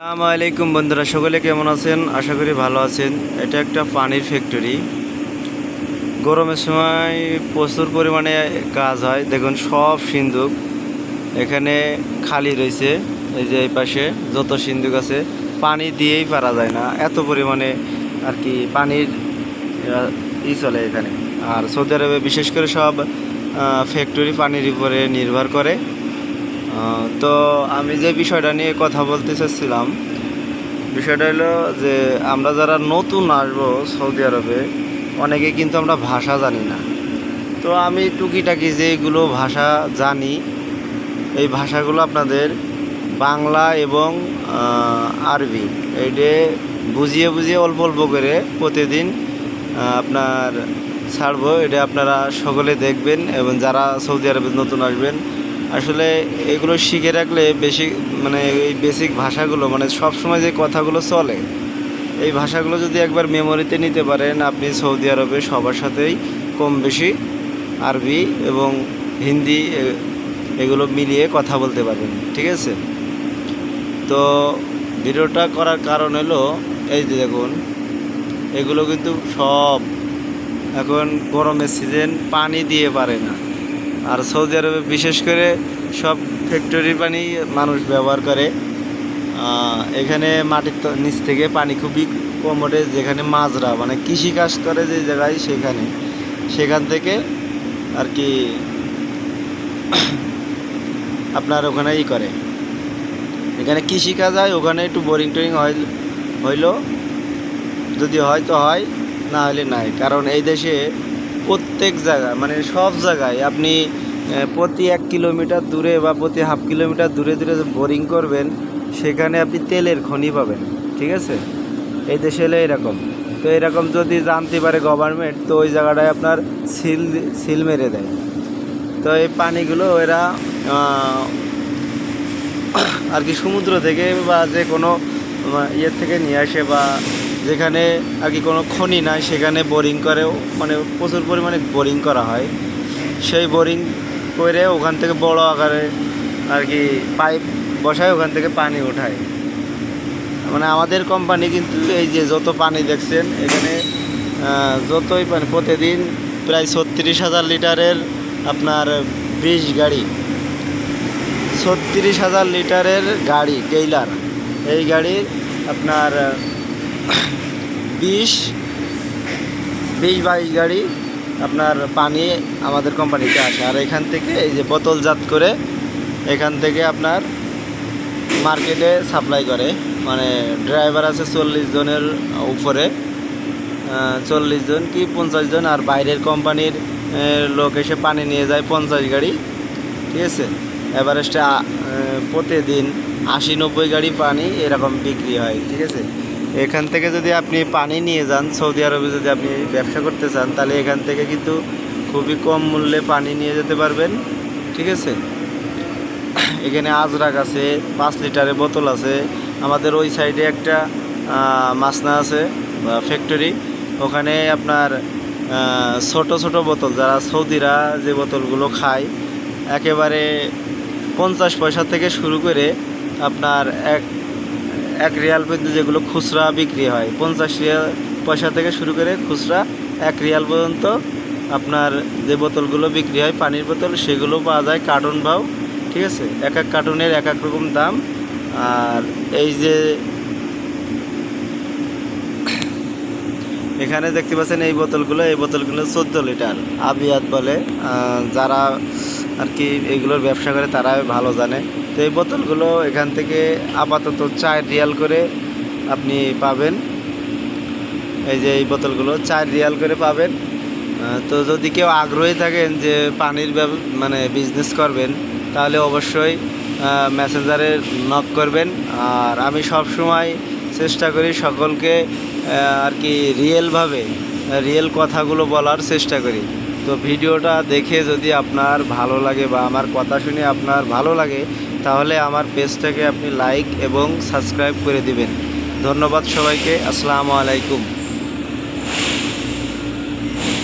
আসসালামু আলাইকুম বন্ধুরা, সকলে কেমন আছেন? আশা করি ভালো আছেন। এটা একটা পানির ফ্যাক্টরি। গরমের সময় প্রচুর পরিমাণে কাজ হয়। দেখুন, সব সিন্দুক এখানে খালি রয়েছে। এই যে এই পাশে যত সিন্দুক আছে, পানি দিয়েই পারা যায় না। এত পরিমাণে আর কি পানির ই চলে এখানে। আর সৌদি আরবে বিশেষ করে সব ফ্যাক্টরি পানির উপরে নির্ভর করে। তো আমি যে বিষয়টা নিয়ে কথা বলতে চাচ্ছিলাম, বিষয়টা হলো যে আমরা যারা নতুন আসব সৌদি আরবে, অনেকে কিন্তু আমরা ভাষা জানি না। তো আমি টুকিটাকি যেগুলো ভাষা জানি, এই ভাষাগুলো আপনাদের বাংলা এবং আরবি এইটে বুঝিয়ে বুঝিয়ে অল্প অল্প করে প্রতিদিন আপনার ছাড়বো, এটা আপনারা সকলে দেখবেন এবং যারা সৌদি আরবে নতুন আসবেন আসলে এগুলো শিখে রাখলে বেশি মানে এই বেসিক ভাষাগুলো মানে সব সময় যে কথাগুলো চলে, এই ভাষাগুলো যদি একবার মেমোরিতে নিতে পারেন, আপনি সৌদি আরবে সবার সাথেই কম বেশি আরবি এবং হিন্দি এগুলো মিলিয়ে কথা বলতে পারবেন, ঠিক আছে? তো ভিডিওটা করার কারণ হলো, এই যে দেখুন, এগুলো কিন্তু সব এখন গরমের সিজন পানি দিয়ে পারে না। আর সৌদি আরবে বিশেষ করে সব ফ্যাক্টরি পানি মানুষ ব্যবহার করে। এখানে মাটির নিচ থেকে পানি খুবই কম ওঠে, যেখানে মাজরা মানে কৃষিকাজ করে যে জায়গায় সেখানে। সেখান থেকে আর কি আপনার ওখানে ই করে। এখানে কৃষিকাজ হয়, ওখানে একটু বোরিং টোরিং হইল। যদি হয় তো হয়, না হলে নাই। কারণ এই দেশে প্রত্যেক জায়গায় মানে সব জায়গায় আপনি প্রতি এক কিলোমিটার দূরে বা প্রতি হাফ কিলোমিটার দূরে দূরে বোরিং করবেন, সেখানে আপনি তেলের খনি পাবেন, ঠিক আছে? এই দেশে হলে এরকম। তো এরকম যদি জানতে পারে গভর্নমেন্ট তো ওই জায়গাটায় আপনার সিল সিল মেরে দেয়। তো এই পানিগুলো এরা আর কি সমুদ্র থেকে বা যে কোনো ইয়ের থেকে নিয়ে আসে বা যেখানে আর কি কোনো খনি নাই, সেখানে বোরিং করেও মানে প্রচুর পরিমাণে বোরিং করা হয়। সেই বোরিং করে ওখান থেকে বড় আকারে আর কি পাইপ বসায়, ওখান থেকে পানি ওঠায়। মানে আমাদের কোম্পানি কিন্তু এই যে যত পানি দেখছেন, এখানে যতই পানি প্রতিদিন প্রায় ছত্রিশ হাজার লিটারের আপনার বিশ গাড়ি, ছত্রিশ হাজার লিটারের গাড়ি টেইলার এই গাড়ির আপনার বিশ বিশ বাইশ গাড়ি আপনার পানি আমাদের কোম্পানিতে আসে। আর এখান থেকে এই যে বোতলজাত করে এখান থেকে আপনার মার্কেটে সাপ্লাই করে। মানে ড্রাইভার আছে চল্লিশ জনের উপরে। চল্লিশ জন কি পঞ্চাশ জন? আর বাইরের কোম্পানির লোক এসে পানি নিয়ে যায় পঞ্চাশ গাড়ি। ঠিক আছে? এভারেস্টে প্রতিদিন আশি নব্বই গাড়ি পানি এরকম বিক্রি হয়। ঠিক আছে? এখান থেকে যদি আপনি পানি নিয়ে যান, সৌদি আরবে যদি আপনি ব্যবসা করতে চান, তাহলে এখান থেকে কিন্তু খুবই কম মূল্যে পানি নিয়ে যেতে পারবেন। ঠিক আছে? এখানে আজরাক আছে, পাঁচ লিটারের বোতল আছে। আমাদের ওই সাইডে একটা মাসনা আছে ফ্যাক্টরি ওখানে আপনার ছোট ছোট বোতল, যারা সৌদিরা যে বোতলগুলো খায়, একেবারে পঞ্চাশ পয়সা থেকে শুরু করে আপনার এক এক রিয়াল পর্যন্ত যেগুলো খুচরা বিক্রি হয়। পঞ্চাশ রিয়াল পয়সা থেকে শুরু করে খুচরা এক রিয়াল পর্যন্ত আপনার যে বোতলগুলো বিক্রি হয়, পানির বোতল, সেগুলো পাওয়া যায় কার্টুন ভাও, ঠিক আছে? এক এক কার্টুনের এক এক রকম দাম। আর এই যে এখানে দেখতে পাচ্ছেন এই বোতলগুলো এই বোতলগুলো চোদ্দ লিটার। আবিয়াত বলে। যারা আর কি এগুলোর ব্যবসা করে তারা ভালো জানে। তো এই বোতলগুলো এখান থেকে আপাতত চার রিয়াল করে আপনি পাবেন। এই যে এই বোতলগুলো চার রিয়াল করে পাবেন। তো যদি কেউ আগ্রহী থাকেন যে পানির মানে বিজনেস করবেন, তাহলে অবশ্যই মেসেঞ্জারে নক করবেন। আর আমি সব সময় চেষ্টা করি সকলকে আর কি রিয়েলভাবে রিয়েল কথাগুলো বলার চেষ্টা করি। তো ভিডিওটা দেখে যদি আপনার ভালো লাগে বা আমার কথা শুনে আপনার ভালো লাগে তাহলে আমার পেজটাকে আপনি লাইক এবং সাবস্ক্রাইব করে দিবেন। ধন্যবাদ সবাইকে। আসসালামু আলাইকুম।